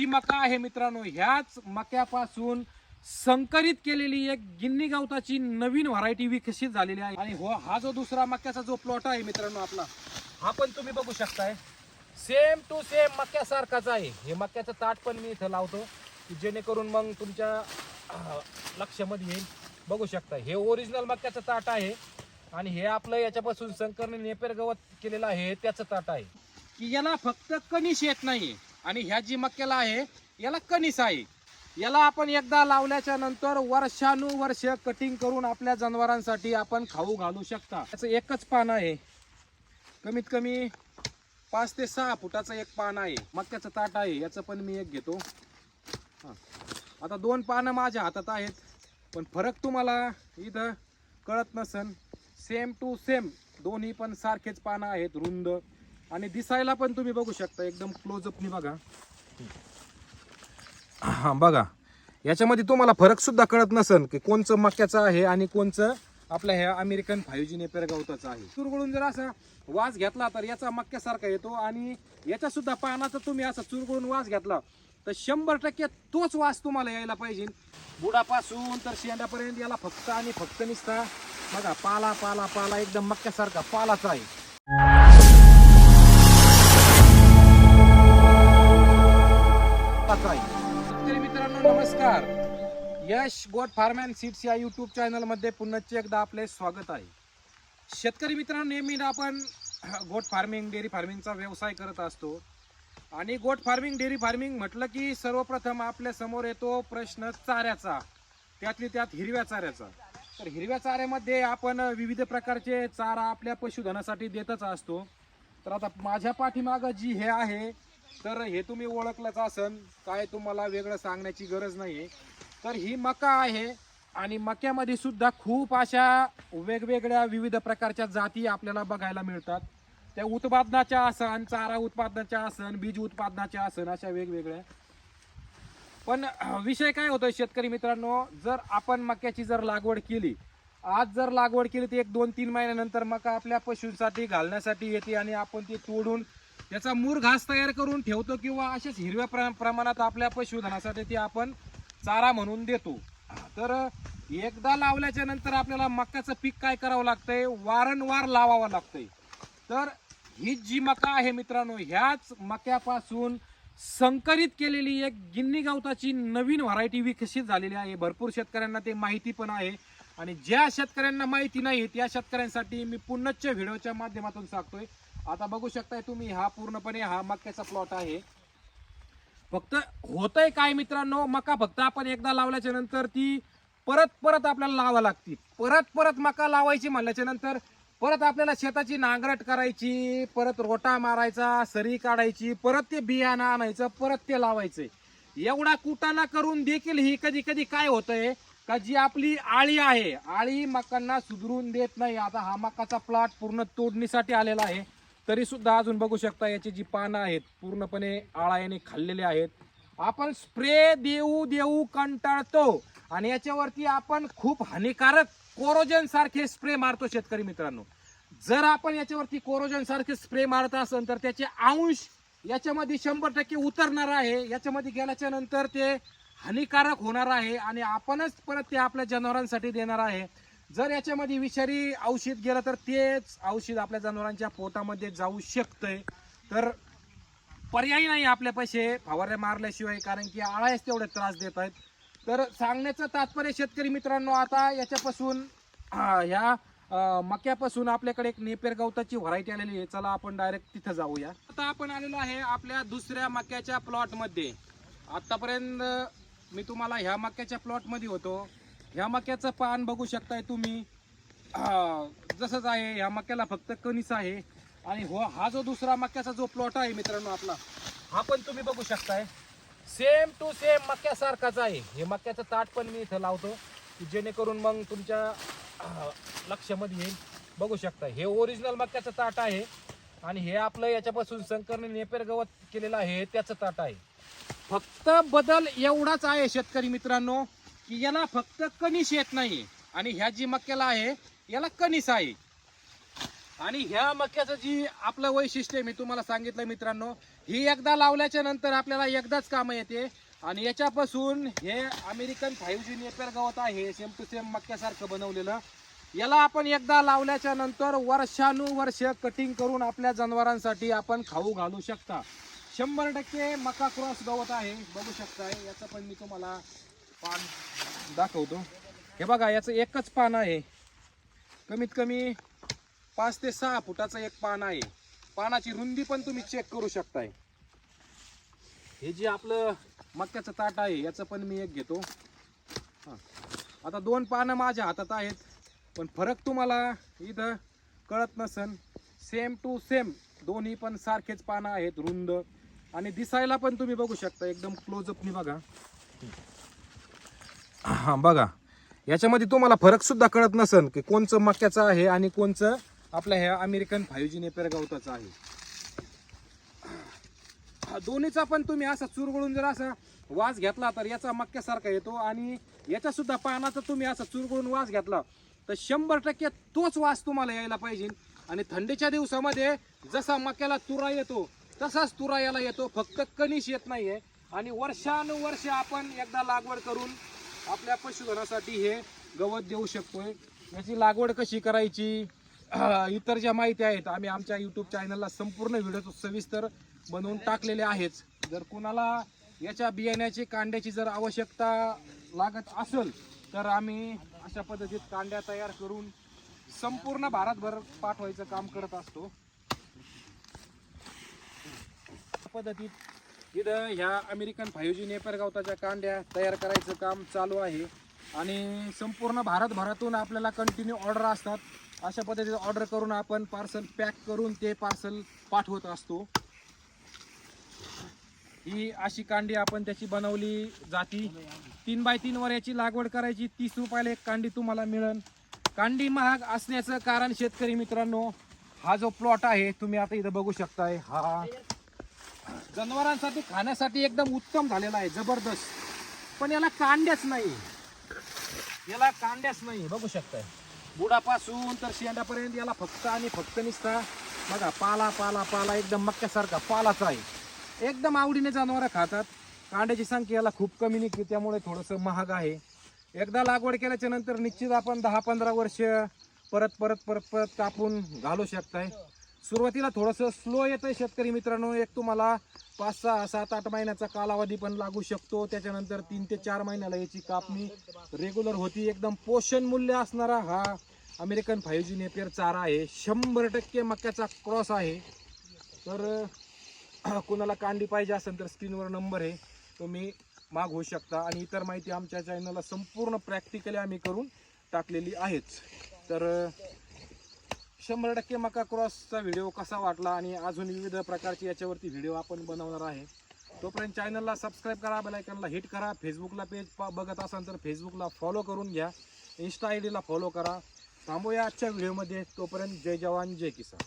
ही मका आहे मित्रांनो. ह्याच मक्यापासून संकरित केलेली एक गिन्नी गवताची नवीन व्हरायटी विकसित झालेली आहे. आणि हो हा जो दुसरा मक्याचा जो प्लॉट आहे मित्रांनो आपला हा पण तुम्ही बघू शकताय. सेम टू सेम मक्यासारखाच आहे. हे मक्याचं ताट पण मी इथं लावतो की जेणेकरून मग तुमच्या लक्षामध्ये येईल. बघू शकता हे ओरिजिनल मक्याचं ताट आहे. आणि हे आपलं याच्यापासून संकरने नेपेर गवत केलेलं आहे त्याचं ताट आहे. की याला फक्त कणीस येत नाही आणि ह्या जी मक्याला आहे याला कणीस आहे. याला आपण एकदा लावल्याच्या नंतर वर्षानुवर्ष कटिंग करून आपल्या जनावरांसाठी आपण खाऊ घालू शकता. त्याचं एकच पान आहे. कमीत कमी पाच ते सहा फुटाचं एक पान आहे. मक्याचं ताट आहे. याचं पण मी एक घेतो. हां. आता दोन पानं माझ्या हातात आहेत. पण फरक तुम्हाला इथं कळत नसन. सेम टू सेम दोन्ही पण सारखेच पानं आहेत रुंद. आणि दिसायला पण तुम्ही बघू शकता एकदम क्लोजअपनी बघा. हा बघा. याच्यामध्ये तुम्हाला फरक सुद्धा कळत नसन की कोणचं मक्याचं आहे आणि कोणचं आपल्या ह्या अमेरिकन फाईव्ह जी नेपेर गवताचं आहे. चुरगळून जर असा वास घेतला तर याचा मक्यासारखा येतो आणि याच्या सुद्धा पानाचा तुम्ही असा चुरगळून वास घेतला तर शंभर टक्के तोच वास तुम्हाला यायला पाहिजे. बुडापासून तर शेंड्यापर्यंत याला फक्त आणि फक्त निसता बघा पाला पाला पाला एकदम मक्यासारखा पालाचा आहे. नमस्कार. Yash goat farm and seeds या यूट्यूब चॅनलमध्ये पुन्हा एकदा आपले स्वागत आहे. शेतकरी मित्रांनो नेहमी आपण गोट फार्मिंग डेअरी फार्मिंगचा व्यवसाय करत असतो. आणि गोट फार्मिंग डेअरी फार्मिंग म्हटलं की सर्वप्रथम आपल्यासमोर येतो प्रश्न चाऱ्याचा. त्यातली त्यात हिरव्या चाऱ्याचा. तर हिरव्या चाऱ्यामध्ये आपण विविध प्रकारचे चारा आपल्या पशुधनासाठी देतच असतो. तर आता माझ्या पाठीमागं जी हे आहे तर हे तुम्ही ओळखलंच असन काय तुम्हाला वेगळं सांगण्याची गरज नाही तर ही मका आहे आणि मक्यामध्ये सुद्धा खूप अशा वेगवेगळ्या विविध प्रकारच्या जाती आपल्याला बघायला मिळतात. त्या उत्पादनाच्या आसन चारा उत्पादनाच्या आसन बीज उत्पादनाच्या आसन अशा वेगवेगळ्या. पण विषय काय होतो शेतकरी मित्रांनो जर आपण मक्याची जर लागवड केली आज जर लागवड केली तर एक दोन तीन महिन्यानंतर मका आपल्या पशूंसाठी घालण्यासाठी येते आणि आपण ती तोडून त्याचा मूर घास तयार करून ठेवतो किंवा अशाच हिरव्या प्र- प्रमाणात आपल्या पशुधनासाठी ती आपण चारा म्हणून देतो. तर एकदा लावल्याच्या नंतर आपल्याला मक्याचं पीक काय करावं लागतंय? वारंवार लावावं लागतंय. तर ही जी मका आहे मित्रांनो ह्याच मक्यापासून संकरित केलेली एक गिन्नी गवताची नवीन व्हरायटी विकसित झालेली आहे. भरपूर शेतकऱ्यांना ते माहिती पण आहे. आणि ज्या शेतकऱ्यांना माहिती नाही त्या शेतकऱ्यांसाठी मी पुनश्च व्हिडिओच्या माध्यमातून सांगतोय. आता बघू शकताय तुम्ही हा पूर्णपणे हा मक्याचा प्लॉट आहे. फक्त होतंय काय मित्रांनो मका फक्त आपण एकदा लावल्याच्या नंतर ती परत परत आपल्याला लावा लागती परत परत मका लावायची म्हणल्याच्या नंतर परत आपल्याला शेताची नांगरट करायची परत रोटा मारायचा सरी काढायची परत ते बियाणं आणायचं परत ते लावायचं. एवढा कुटाणा करून देखील ही कधी कधी काय होतंय का जी आपली आळी आहे आळी मकांना सुधरून देत नाही. आता हा मकाचा प्लॉट पूर्ण तोडणीसाठी आलेला आहे. तरी सुद्धा अजून बघू शकता याची जी पानं आहेत पूर्णपणे आळायाने खाल्लेले आहेत. आपण स्प्रे देऊ देऊ कंटाळतो आणि याच्यावरती आपण खूप हानिकारक कोरोजन सारखे स्प्रे मारतो शेतकरी मित्रांनो. जर आपण याच्यावरती कोरोजन सारखे स्प्रे मारत असेल तर त्याचे अंश याच्यामध्ये शंभर टक्के उतरणार आहे. याच्यामध्ये गेल्याच्यानंतर ते हानिकारक होणार आहे आणि आपणच परत ते आपल्या जनावरांसाठी देणार आहे. जर याच्यामध्ये विषारी औषध गेलं तर तेच औषध आपल्या जनावरांच्या पोटामध्ये जाऊ शकतंय. तर पर्याय नाही आपले पैसे फवारे मारल्याशिवाय कारण की आळायच तेवढे त्रास देत आहेत. तर सांगण्याचं तात्पर्य शेतकरी मित्रांनो आता याच्यापासून ह्या मक्यापासून आपल्याकडे एक नेपेर गवताची व्हरायटी आलेली आहे. चला आपण डायरेक्ट तिथं जाऊया. आता आपण आलेलो आहे आपल्या दुसऱ्या मक्याच्या प्लॉटमध्ये. आत्तापर्यंत मी तुम्हाला ह्या मक्याच्या प्लॉटमध्ये होतो. ह्या मक्याचं पान बघू शकताय तुम्ही. जसंच आहे ह्या मक्याला फक्त कणीस आहे. आणि हो हा जो दुसरा मक्याचा जो प्लॉट आहे मित्रांनो आपला हा पण तुम्ही बघू शकताय. सेम टू सेम मक्यासारखाच आहे. हे मक्याचं ताट पण मी इथं लावतो की जेणेकरून मग तुमच्या लक्षामध्ये येईल. बघू शकता हे ओरिजिनल मक्याचं ताट आहे. आणि हे आपलं याच्यापासून संकरने नेपेर गवत केलेलं आहे त्याचं ताट आहे. फक्त बदल एवढाच आहे शेतकरी मित्रांनो. की याला फक्त कणीस येत नाही. आणि ह्या जी मक्याला आहे याला कणीस आहे. आणि ह्या मक्याचं जी आपलं वैशिष्ट्य मी तुम्हाला सांगितलं मित्रांनो ही एकदा लावल्याच्या नंतर आपल्याला एकदाच कामं येते. आणि याच्यापासून हे अमेरिकन फाईव्ह जी नेपेर गवत आहे सेम टू सेम मक्यासारखं बनवलेलं. याला आपण एकदा लावल्याच्या नंतर वर्षानुवर्ष कटिंग करून आपल्या जनावरांसाठी आपण खाऊ घालू शकता. शंभर टक्के मका क्रॉस गवत आहे बघू शकताय. याचं पण मी तुम्हाला पान दाखवतो. हे बघा याचं एकच पान आहे. कमीत कमी पाच ते सहा फुटाचं एक पान आहे. पानाची रुंदी पण तुम्ही चेक करू शकताय. हे जे आपलं मक्याचं ताट आहे याचं पण मी एक घेतो. हां. आता दोन पानं माझ्या हातात आहेत पण फरक तुम्हाला इथं कळत नसन. सेम टू सेम दोन्ही पण सारखेच पानं आहेत रुंद. आणि दिसायला पण तुम्ही बघू शकता एकदम क्लोजअपनी बघा. हां बघा. याच्यामध्ये तुम्हाला फरक सुद्धा कळत नसन की कोणचं मक्याचं आहे आणि कोणचं आपल्या ह्या अमेरिकन फाईव्ह जी नेपेर गवताचं आहे. हा, दोन्हीचा पण तुम्ही असा चुरगळून जर असा वास घेतला तर याचा मक्यासारखा येतो आणि याच्या सुद्धा पानाचा तुम्ही असा चुरगळून वास घेतला तर शंभर टक्के तोच वास तुम्हाला यायला पाहिजे. आणि थंडीच्या दिवसामध्ये जसा मक्याला तुरा येतो तसाच तुरा याला येतो. फक्त कणीस येत नाहीये. आणि वर्षानुवर्ष आपण एकदा लागवड करून आपल्या पशुधनासाठी हे गवत देऊ शकतोय. याची लागवड कशी करायची? इतर ज्या माहिती आहेत आम्ही आमच्या यूट्यूब चॅनलला संपूर्ण व्हिडिओ सविस्तर बनवून टाकलेले आहेच जर कुणाला याच्या बियाण्याची कांड्याची जर आवश्यकता लागत असेल तर आम्ही अशा पद्धतीत कांड्या तयार करून संपूर्ण भारतभर पाठवायचं काम करत असतो. पद्धतीत इथं ह्या अमेरिकन फाईव्ह जी नेपर गवताच्या कांड्या तयार करायचं काम चालू आहे. आणि संपूर्ण भारतभरातून आपल्याला कंटिन्यू ऑर्डर असतात. अशा पद्धतीचं ऑर्डर करून आपण पार्सल पॅक करून ते पार्सल पाठवत असतो. ही अशी कांडी आपण त्याची बनवली जाती. तीन बाय तीन वर याची लागवड करायची. तीस रुपयाला एक कांडी तुम्हाला मिळेल. कांडी महाग असण्याचं कारण शेतकरी मित्रांनो हा जो प्लॉट आहे तुम्ही आता इथं बघू शकताय. हा जनावरांसाठी खाण्यासाठी एकदम उत्तम झालेला आहे जबरदस्त. पण याला कांड्याच नाही. याला कांड्याच नाही बघू शकताय. बुडापासून तर शेंड्यापर्यंत याला फक्त आणि फक्त निसता बघा पाला पाला पाला एकदम मक्यासारखा पालाचा आहे. एकदम आवडीने जनावरं खातात. कांड्याची संख्या याला खूप कमी निघते त्यामुळे थोडंसं महाग आहे. एकदा लागवड केल्याच्यानंतर निश्चित आपण दहा पंधरा वर्ष परत परत परत परत कापून घालू शकताय. सुरुवातीला थोडंसं स्लो येतं शेतकरी मित्रांनो. एक तुम्हाला पाच सहा सात आठ महिन्याचा कालावधी पण लागू शकतो. त्याच्यानंतर तीन ते चार महिन्याला याची कापणी रेग्युलर होती. एकदम पोषण मूल्य असणारा हा अमेरिकन फाईव्ह जी नेपियर चारा आहे. शंभर टक्के मक्याचा क्रॉस आहे. तर कुणाला कांडी पाहिजे असेल तर स्क्रीनवर नंबर आहे. तुम्ही मागवू शकता. आणि इतर माहिती आमच्या चॅनलला संपूर्ण प्रॅक्टिकली आम्ही करून टाकलेली आहेच तर शंभर टक्के मका क्रॉसचा व्हिडिओ कसा वाटला आणि अजून विविध प्रकारचे याच्यावरती व्हिडिओ आपण बनवणार आहे. तोपर्यंत चॅनलला सबस्क्राईब करा बेलायकनला हिट करा. फेसबुकला पेज बघत असाल तर फेसबुकला फॉलो करून घ्या. इन्स्टा आय डीला फॉलो करा. थांबूया आजच्या व्हिडिओमध्ये तोपर्यंत जय जवान जय किसान.